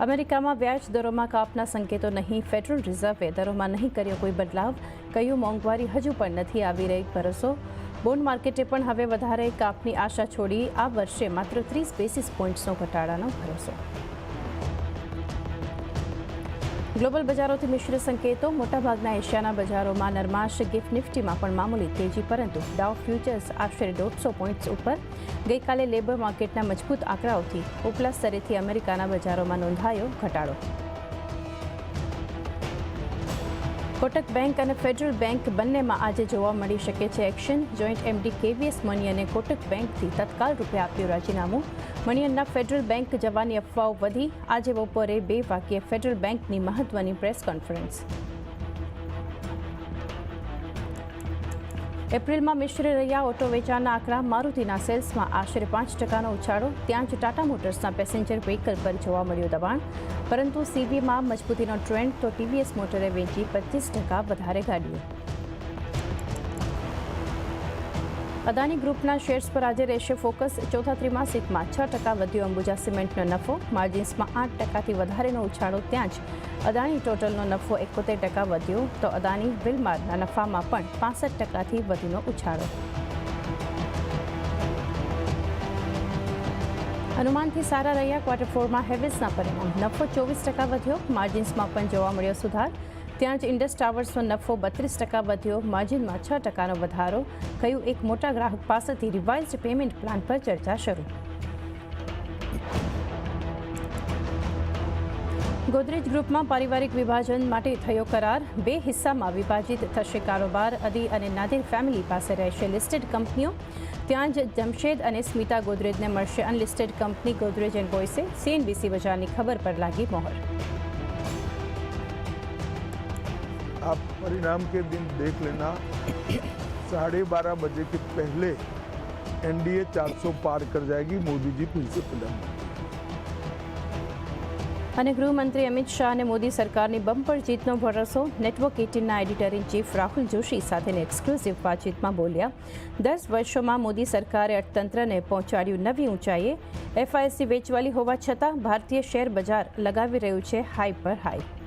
અમેરિકામાં વ્યાજ દરોમાં કાપના સંકેતો નહીં ફેડરલ રિઝર્વે દરોમાં નહીં કર્યો કોઈ બદલાવ. કહ્યું મોંઘવારી હજુ પણ નથી આવી રહી, ભરોસો? બોન્ડ માર્કેટે પણ હવે વધારે કાપની આશા છોડી આ વર્ષે માત્ર ત્રીસ બેસિસ પોઈન્ટ્સનો ઘટાડાનો ભરોસો. ગ્લોબલ બજારોથી મિશ્ર સંકેતો મોટાભાગના એશિયાના બજારોમાં નરમાશ ગિફ્ટ નિફ્ટીમાં પણ મામૂલી તેજી, પરંતુ ડાઉ ફ્યુચર્સ આશરે દોઢસો પોઈન્ટ્સ ઉપર. ગઈકાલે લેબર માર્કેટના મજબૂત આંકડાઓથી ઉપલા સ્તરેથી અમેરિકાના બજારોમાં નોંધાયો ઘટાડો. કોટક બેંક અને ફેડરલ બેંક બંનેમાં આજે જોવા મળી શકે છે એક્શન. જોઈન્ટ એમડી કેવીએસ મણિયને કોટક બેંકથી તત્કાલ રૂપે આપ્યું રાજીનામું. મણિયનના ફેડરલ બેંક જવાની અફવાઓ વધી. આજે બપોરે બે વાગ્યે ફેડરલ બેંકની મહત્વની પ્રેસ કોન્ફરન્સ. એપ્રિલમાં મિશ્ર રહ્યા ઓટો વેચાણના આંકડા મારુતિના સેલ્સમાં આશરે પાંચ ટકાનો ઉછાળો, ત્યાં જ ટાટા મોટર્સના પેસેન્જર વ્હીકલ પર જોવા મળ્યું દબાણ. પરંતુ સીબીમાં મજબૂતીનો ટ્રેન્ડ, તો ટીવીએસ મોટરે વેચી પચીસ ટકા વધારે ગાડીઓ. અદાની ગ્રુપના શેર્સ પર આજે રહેશે ફોકસ. ચોથા ત્રિમાસિકમાં છ ટકા વધ્યો અંબુજા સિમેન્ટનો નફો. માર્જિન્સમાં આઠ ટકાથી વધારેનો ઉછાળો ત્યાં જ. અદાણી ટોટલનો નફો એકોતેર ટકા વધ્યો તો અદાણી વિલમારના નફામાં પણ પાસઠ ટકાથી વધુનો ઉછાળો. અનુમાનથી સારા રહ્યા ક્વાર્ટર ફોરમાં હેવેલ્સના પરિણામ. નફો ચોવીસ ટકા વધ્યો. માર્જિન્સમાં પણ જોવા મળ્યો સુધાર. ત્યાં જ ઇન્ડસ ટાવર્સનો નફો બત્રીસ ટકા વધ્યો, માર્જિનમાં છ ટકાનો વધારો કયું એક મોટા ગ્રાહક પાસેથી રિવાઇઝડ પેમેન્ટ પ્લાન પર ચર્ચા શરૂ. ગોદરેજ ગ્રુપમાં પારિવારિક વિભાજન માટે થયો કરાર, બે હિસ્સામાં વિભાજિત થશે કારોબાર, અદી અને નાદિર ફેમિલી પાસે રહેશે લિસ્ટેડ કંપનીઓ. ત્યાં જ જમશેદ અને સ્મિતા ગોદરેજને મળશે અનલિસ્ટેડ કંપની ગોદરેજ એન્ડ બોયસે, સીએનબીસી બજારની ખબર પર લાગી મોહર. आप परिणाम के दिन देख लेना साढ़े बारह बजे के पहले एनडीए 400 पार कर जाएगी मोदी जी फिर से प्रधानमंत्री અને ગૃહમંત્રી અમિત શાહ અને મોદી સરકારની બમ્પર જીતનો ભરોસો network એટીનના editor in chief Rahul Joshi સાથેની એક્સક્લુઝિવ વાતચીતમાં બોલ્યા દસ વર્ષોમાં મોદી સરકારે અર્થતંત્રને પહોંચાડ્યું નવી ઊંચાઈએ એફઆઈએસસી વેચવાલી હોવા છતાં ભારતીય શેર બજાર લગાવી રહ્યું છે હાઈ પર હાઈ